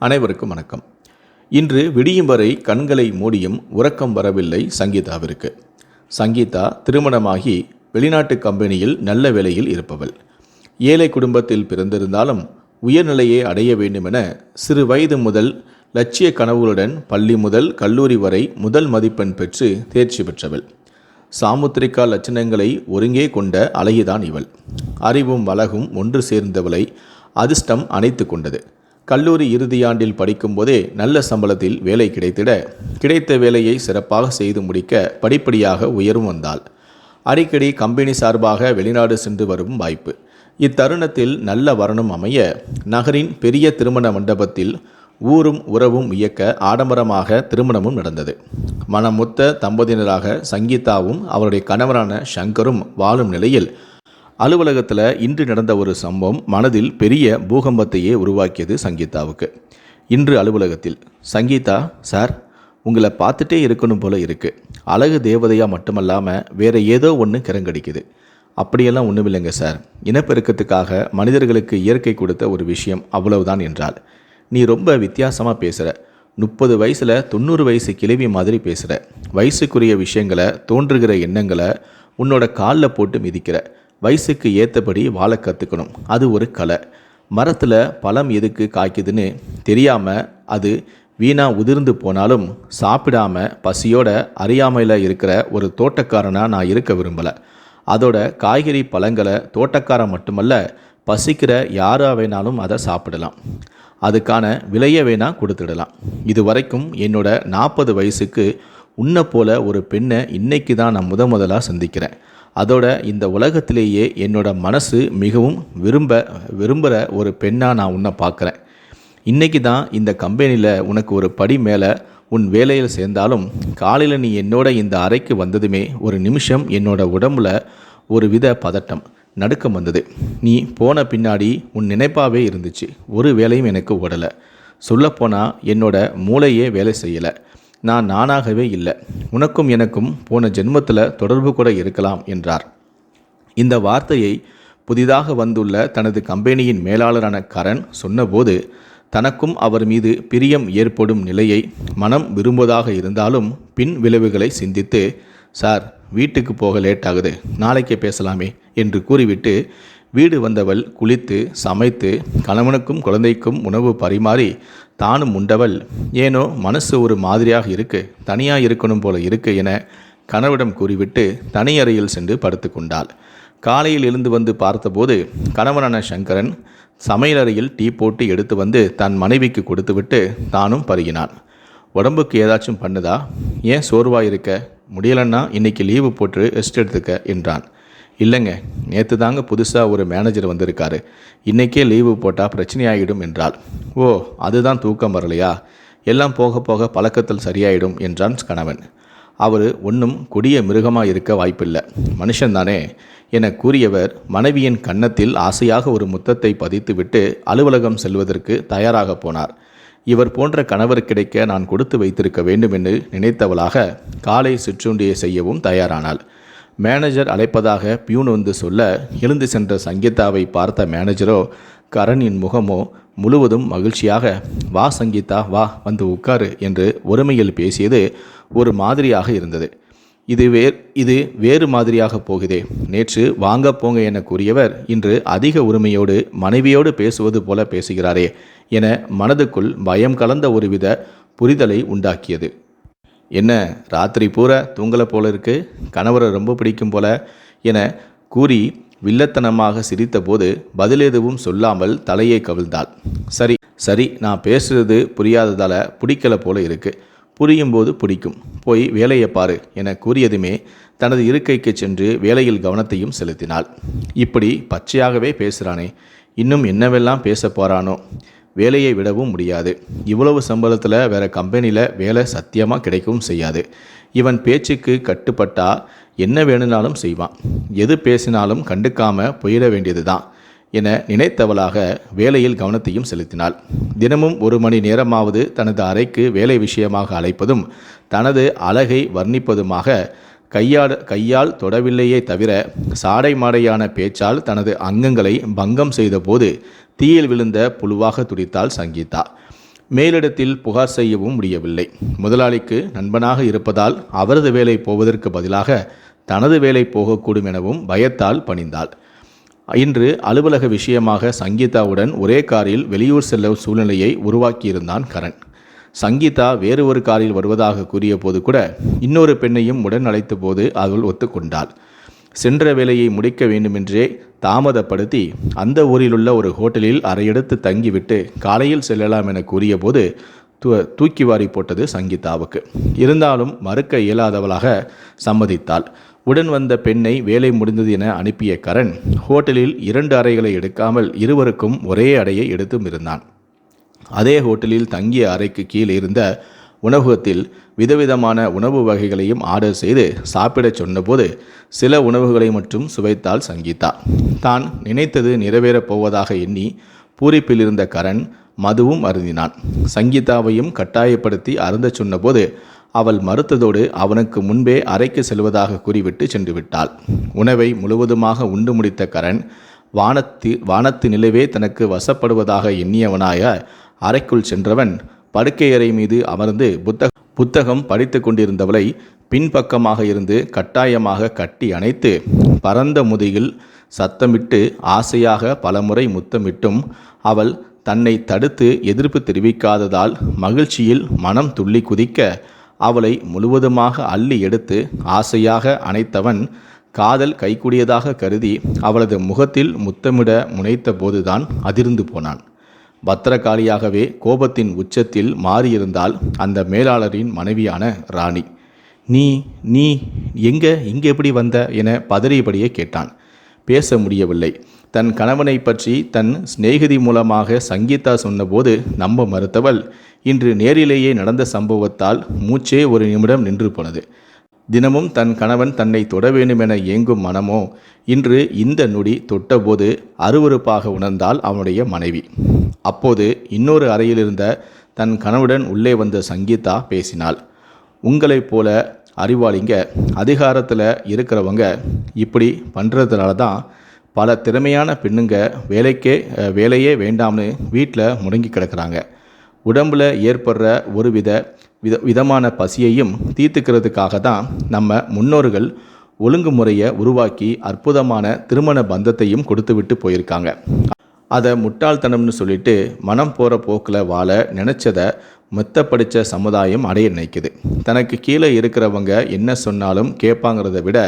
அனைவருக்கும் வணக்கம். இன்று விடியும் வரை கண்களை மூடியும் உறக்கம் வரவில்லை சங்கீதாவிற்கு. சங்கீதா திருமணமாகி வெளிநாட்டு கம்பெனியில் நல்ல வேலையில் இருப்பவள். ஏழை குடும்பத்தில் பிறந்திருந்தாலும் உயர்நிலையை அடைய வேண்டுமென சிறு வயது முதல் லட்சிய கனவுகளுடன் பள்ளி முதல் கல்லூரி வரை முதல் மதிப்பெண் பெற்று தேர்ச்சி பெற்றவள். சாமுத்திரிகா லட்சணங்களை ஒருங்கே கொண்ட அழகிதான் இவள். அறிவும் அழகும் ஒன்று சேர்ந்தவளை அதிர்ஷ்டம் அணைத்து கொண்டது. கல்லூரி இறுதியாண்டில் படிக்கும்போதே நல்ல சம்பளத்தில் வேலை கிடைத்திட கிடைத்த வேலையை சிறப்பாக செய்து முடிக்க படிப்படியாக உயரும் வந்தாள். அடிக்கடி கம்பெனி சார்பாக வெளிநாடு சென்று வரும் வாய்ப்பு. இத்தருணத்தில் நல்ல வரணும் அமைய நகரின் பெரிய திருமண மண்டபத்தில் ஊரும் உறவும் இயக்க ஆடம்பரமாக திருமணமும் நடந்தது. மனமொத்த தம்பதியினராக சங்கீதாவும் அவருடைய கணவரான சங்கரும் வாழும் நிலையில் அலுவலகத்தில் இன்று நடந்த ஒரு சம்பவம் மனதில் பெரிய பூகம்பத்தையே உருவாக்கியது சங்கீதாவுக்கு. இன்று அலுவலகத்தில் சங்கீதா சார் உங்களை பார்த்துட்டே இருக்கணும் போல இருக்குது அழகு தேவதையாக மட்டுமல்லாமல் வேற ஏதோ ஒன்று கிறங்கடிக்குது. அப்படியெல்லாம் ஒன்றும் இல்லைங்க சார். இனப்பெருக்கத்துக்காக மனிதர்களுக்கு இயற்கை கொடுத்த ஒரு விஷயம் அவ்வளவுதான் என்றால் நீ ரொம்ப வித்தியாசமாக பேசுகிற முப்பது வயசில் தொண்ணூறு வயசு கிழவி மாதிரி பேசுகிற வயசுக்குரிய விஷயங்களை தோன்றுகிற எண்ணங்களை உன்னோட காலில் போட்டு மிதிக்கிற. வயசுக்கு ஏற்றபடி வாழ கற்றுக்கணும் அது ஒரு கலை. மரத்தில் பழம் எதுக்கு காய்க்குதுன்னு தெரியாமல் அது வீணாக உதிர்ந்து போனாலும் சாப்பிடாம பசியோட அறியாமையில் இருக்கிற ஒரு தோட்டக்காரனாக நான் இருக்க விரும்பலை. அதோட காய்கறி பழங்களை தோட்டக்காரன் மட்டுமல்ல பசிக்கிற யாராக வேணாலும் அதை சாப்பிடலாம். அதுக்கான விலையை வேணால் கொடுத்துடலாம். இது வரைக்கும் என்னோட நாற்பது வயசுக்கு உன்னை போல ஒரு பெண்ணை இன்னைக்கு தான் நான் முத முதலாக சந்திக்கிறேன். அதோட இந்த உலகத்திலேயே என்னோட மனசு மிகவும் விரும்ப விரும்புகிற ஒரு பெண்ணாக நான் உன்னை பார்க்குறேன். இன்றைக்கி தான் இந்த கம்பெனியில் உனக்கு ஒரு படி மேலே உன் வேலையில் சேர்ந்தாலும் காலையில் நீ என்னோட இந்த அறைக்கு வந்ததுமே ஒரு நிமிஷம் என்னோட உடம்புல ஒரு வித பதட்டம் நடுக்கம் வந்தது. நீ போன பின்னாடி உன் நினைப்பாகவே இருந்துச்சு. ஒரு வேலையும் எனக்கு ஓடலை. சொல்லப்போனால் என்னோட மூளையே வேலை செய்யலை. நான் நானாகவே இல்லை. உனக்கும் எனக்கும் போன ஜென்மத்தில் தொடர்பு கூட இருக்கலாம் என்றார். இந்த வார்த்தையை புதிதாக வந்துள்ள தனது கம்பெனியின் மேலாளரான கரண் சொன்னபோது தனக்கும் அவர் மீது பிரியம் ஏற்படும் நிலையை மனம் விரும்புவதாக இருந்தாலும் பின் விளைவுகளை சிந்தித்து சார் வீட்டுக்கு போக லேட் ஆகுது நாளைக்கே பேசலாமே என்று கூறிவிட்டு வீடு வந்தவள் குளித்து சமைத்து கணவனுக்கும் குழந்தைக்கும் உணவு பரிமாறி தானும் உண்டவள். ஏனோ மனசு ஒரு மாதிரியாக இருக்கு தனியாக இருக்கணும் போல இருக்கு என கணவிடம் கூறிவிட்டு தனி அறையில் சென்று படுத்து கொண்டாள். காலையில் எழுந்து வந்து பார்த்தபோது கணவனான சங்கரன் சமையலறையில் டீ போட்டு எடுத்து வந்து தன் மனைவிக்கு கொடுத்துவிட்டு தானும் பருகினான். உடம்புக்கு ஏதாச்சும் பண்ணுதா? ஏன் சோர்வாக இருக்க முடியலன்னா இன்னைக்கு லீவு போட்டு ரெஸ்ட் எடுத்துக்க என்றான். இல்லைங்க நேற்று தாங்க புதுசாக ஒரு மேனேஜர் வந்திருக்காரு. இன்றைக்கே லீவு போட்டால் பிரச்சனையாயிடும் என்றாள். ஓ அதுதான் தூக்கம் வரலையா? எல்லாம் போக போக பழக்கத்தில் சரியாயிடும் என்றான் கணவன். அவர் ஒன்றும் கொடிய மிருகமாக இருக்க வாய்ப்பில்லை. மனுஷன்தானே. என கூறியவர் மனைவியின் கன்னத்தில் ஆசையாக ஒரு முத்தத்தை பதித்துவிட்டு அலுவலகம் செல்வதற்கு தயாராக போனார். இவர் போன்ற கணவர் கிடைக்க நான் கொடுத்து வைத்திருக்க வேண்டும் என்று நினைத்தவளாக காலை சிற்றுண்டியை செய்யவும் தயாரானாள். மேனேஜர் அழைப்பதாக பியூன் வந்து சொல்ல எழுந்து சென்ற சங்கீதாவை பார்த்த மேனேஜரோ கரணின் முகமோ முழுவதும் மகிழ்ச்சியாக வா சங்கீதா வா வந்து உட்காரு என்று ஒருமையில் பேசியது ஒரு மாதிரியாக இருந்தது. இது வேர் இது வேறு மாதிரியாக போகுதே. நேற்று வாங்க போங்க என கூறியவர் இன்று அதிக உரிமையோடு மனைவியோடு பேசுவது போல பேசுகிறாரே என மனதுக்குள் பயம் கலந்த ஒருவித புரிதலை உண்டாக்கியது. என்ன ராத்திரி பூரா தூங்கலை போல இருக்கு கணவரை ரொம்ப பிடிக்கும் போல என கூறி வில்லத்தனமாக சிரித்தபோது பதில் எதுவும் சொல்லாமல் தலையை கவிழ்ந்தாள். சரி சரி நான் பேசுறது புரியாததால பிடிக்கல போல இருக்கு. புரியும் போது பிடிக்கும். போய் வேலையை பாரு என கூறியதுமே தனது இருக்கைக்கு சென்று வேலையில் கவனத்தையும் செலுத்தினாள். இப்படி பச்சையாகவே பேசுகிறானே இன்னும் என்னவெல்லாம் பேச போகிறானோ வேலையை விடவும் முடியாது. இவ்வளவு சம்பளத்தில் வேறு கம்பெனியில் வேலை சத்தியமாக கிடைக்கவும் செய்யாது. இவன் பேச்சுக்கு கட்டுப்பட்டா என்ன வேணும்னாலும் செய்வான். எது பேசினாலும் கண்டுக்காமல் போயிட வேண்டியது தான் என நினைத்தவளாக வேலையில் கவனத்தையும் செலுத்தினாள். தினமும் ஒரு மணி நேரமாவது தனது அறைக்கு வேலை விஷயமாக அழைப்பதும் தனது அழகை வர்ணிப்பதுமாக கையாட கையால் தொடவில்லையே தவிர சாடை மாடையான பேச்சால் தனது அங்கங்களை பங்கம் செய்தபோது தீயில் விழுந்த புழுவாக துடித்தாள் சங்கீதா. மேலிடத்தில் புகார் செய்யவும் முடியவில்லை. முதலாளிக்கு நண்பனாக இருப்பதால் அவரது வேலை போவதற்கு பதிலாக தனது வேலை போகக்கூடும் எனவும் பயத்தால் பணிந்தாள். இன்று அலுவலக விஷயமாக சங்கீதாவுடன் ஒரே காரில் வெளியூர் செல்லும் சூழ்நிலையை உருவாக்கியிருந்தான் கரண். சங்கீதா வேறு ஒரு காரில் வருவதாக கூறிய போது கூட இன்னொரு பெண்ணையும் உடன் அழைத்த போது அவள் ஒத்துக்கொண்டாள். சென்ற வேலையை முடிக்க வேண்டுமென்றே தாமதப்படுத்தி அந்த ஊரிலுள்ள ஒரு ஹோட்டலில் அறையெடுத்து தங்கிவிட்டு காலையில் செல்லலாம் என கூறியபோது தூ தூக்கி வாரி போட்டது சங்கீதாவுக்கு. இருந்தாலும் மறுக்க இயலாதவளாக சம்மதித்தாள். உடன் வந்த பெண்ணை வேலை முடிந்தது என அனுப்பிய கரண் ஹோட்டலில் இரண்டு அறைகளை எடுக்காமல் இருவருக்கும் ஒரே அறையை எடுத்தும் இருந்தான் அதே ஹோட்டலில் தங்கிய அறைக்கு கீழ் இருந்த உணவகத்தில் விதவிதமான உணவு வகைகளையும் ஆர்டர் செய்து சாப்பிடச் சொன்னபோது சில உணவுகளை மட்டும் சுவைத்தாள் சங்கீதா. தான் நினைத்தது நிறைவேறப் போவதாக எண்ணி பூரிப்பில் இருந்த கரண் மதுவும் அருந்தினான். சங்கீதாவையும் கட்டாயப்படுத்தி அருந்தச் சொன்னபோது அவள் மறுத்ததோடு அவனுக்கு முன்பே அறைக்கு செல்வதாக கூறிவிட்டு சென்று விட்டாள். உணவை முழுவதுமாக உண்டு முடித்த கரண் வானத்து வானத்து நிலவே தனக்கு வசப்படுவதாக எண்ணியவனாய அறைக்குள் சென்றவன் படுக்கையறை மீது அமர்ந்து புத்தக புத்தகம் படித்து கொண்டிருந்தவளை பின்பக்கமாக இருந்து கட்டாயமாக கட்டி அணைத்து பரந்த முதுகில் சத்தமிட்டு ஆசையாக பலமுறை முத்தமிட்டும் அவள் தன்னை தடுத்து எதிர்ப்பு தெரிவிக்காததால் மகிழ்ச்சியில் மனம் துள்ளி குதிக்க அவளை முழுவதுமாக அள்ளி எடுத்து ஆசையாக அணைத்தவன் காதல் கைக்குடியதாக கருதி அவளது முகத்தில் முத்தமிட முனைத்த போதுதான் அதிர்ந்து போனான். பத்திரகாளியாகவே கோபத்தின் உச்சத்தில் மாறியிருந்தால் அந்த மேலாளரின் மனைவியான ராணி. நீ நீ எங்க இங்கே எப்படி வந்த? என பதறியபடியே கேட்டான். பேச முடியவில்லை. தன் கணவனை பற்றி தன் சிநேகிதி மூலமாக சங்கீதா சொன்னபோது நம்ப மறுத்தவள். இன்று நேரிலேயே நடந்த சம்பவத்தால் மூச்சே ஒரு நிமிடம் நின்று போனது. தினமும் தன் கணவன் தன்னை தொட வேண்டுமென ஏங்கும் மனமோ இன்று இந்த நொடி தொட்டபோது அருவருப்பாக உணர்ந்தால் அவனுடைய மனைவி. அப்போது இன்னொரு அறையில் இருந்த தன் கணவுடன் உள்ளே வந்த சங்கீதா பேசினாள். உங்களைப் போல அறிவாளிங்க அதிகாரத்தில் இருக்கிறவங்க இப்படி பண்ணுறதுனால தான் பல திறமையான பெண்ணுங்க வேலைக்கே வேலையே வேண்டாம்னு வீட்டில் முடங்கி கிடக்கிறாங்க. உடம்பில் ஏற்படுற ஒரு வித வித விதமான பசியையும் தீர்த்துக்கிறதுக்காக தான் நம்ம முன்னோர்கள் ஒழுங்குமுறையை உருவாக்கி அற்புதமான திருமண பந்தத்தையும் கொடுத்துவிட்டு போயிருக்காங்க. அதை முட்டாள்தனம்னு சொல்லிட்டு மனம் போகிற போக்கில் வாழ நினச்சதை மெத்த படித்த சமுதாயம் அடைய நினைக்குது. தனக்கு கீழே இருக்கிறவங்க என்ன சொன்னாலும் கேட்பாங்கிறத விட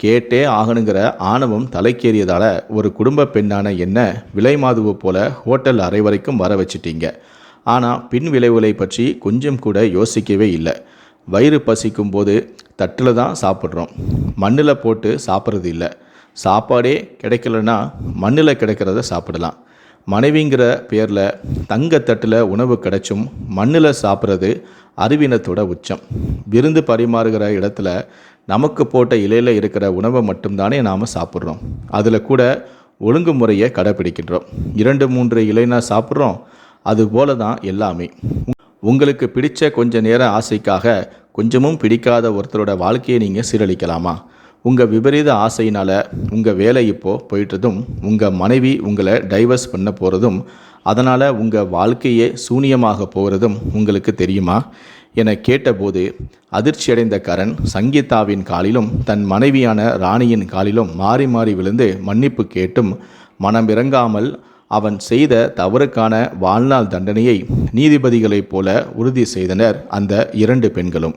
கேட்டே ஆகணுங்கிற ஆணவம் தலைக்கேறியதால் ஒரு குடும்ப பெண்ணான என்ன விலை மாதுவை போல ஹோட்டல் அறை வரைக்கும் வர வச்சிட்டீங்க. ஆனால் பின் விளைவுகளை பற்றி கொஞ்சம் கூட யோசிக்கவே இல்லை. வயிறு பசிக்கும் போது தட்டில் தான் சாப்பிட்றோம். மண்ணில் போட்டு சாப்பிட்றது இல்லை. சாப்பாடே கிடைக்கலன்னா மண்ணில் கிடைக்கிறத சாப்பிடலாம். மனைவிங்கிற பேரில் தங்கத்தட்டில் உணவு கிடைச்சும் மண்ணில் சாப்பிட்றது அறிவினத்தோட உச்சம். விருந்து பரிமாறுகிற இடத்துல நமக்கு போட்ட இலையில் இருக்கிற உணவை மட்டும்தானே நாம் சாப்பிட்றோம். அதில் கூட ஒழுங்குமுறையை கடைப்பிடிக்கின்றோம். இரண்டு மூன்று இலைனா சாப்பிட்றோம். அதுபோல தான் எல்லாமே. உங்களுக்கு பிடித்த கொஞ்ச நேர ஆசைக்காக கொஞ்சமும் பிடிக்காத ஒருத்தரோட வாழ்க்கையை நீங்கள் சீரழிக்கலாமா? உங்கள் விபரீத ஆசையினால் உங்கள் வேலை இப்போது போயிட்டதும் உங்கள் மனைவி உங்களை டைவர்ஸ் பண்ண போகிறதும் அதனால் உங்கள் வாழ்க்கையே சூனியமாக போகிறதும் உங்களுக்கு தெரியுமா? என கேட்டபோது அதிர்ச்சியடைந்த கரண் சங்கீதாவின் காலிலும் தன் மனைவியான ராணியின் காலிலும் மாறி மாறி விழுந்து மன்னிப்பு கேட்டும் மனம் இறங்காமல் அவன் செய்த தவறுக்கான வாழ்நாள் தண்டனையை நீதிபதிகளைப் போல உறுதி செய்தனர் அந்த இரண்டு பெண்களும்.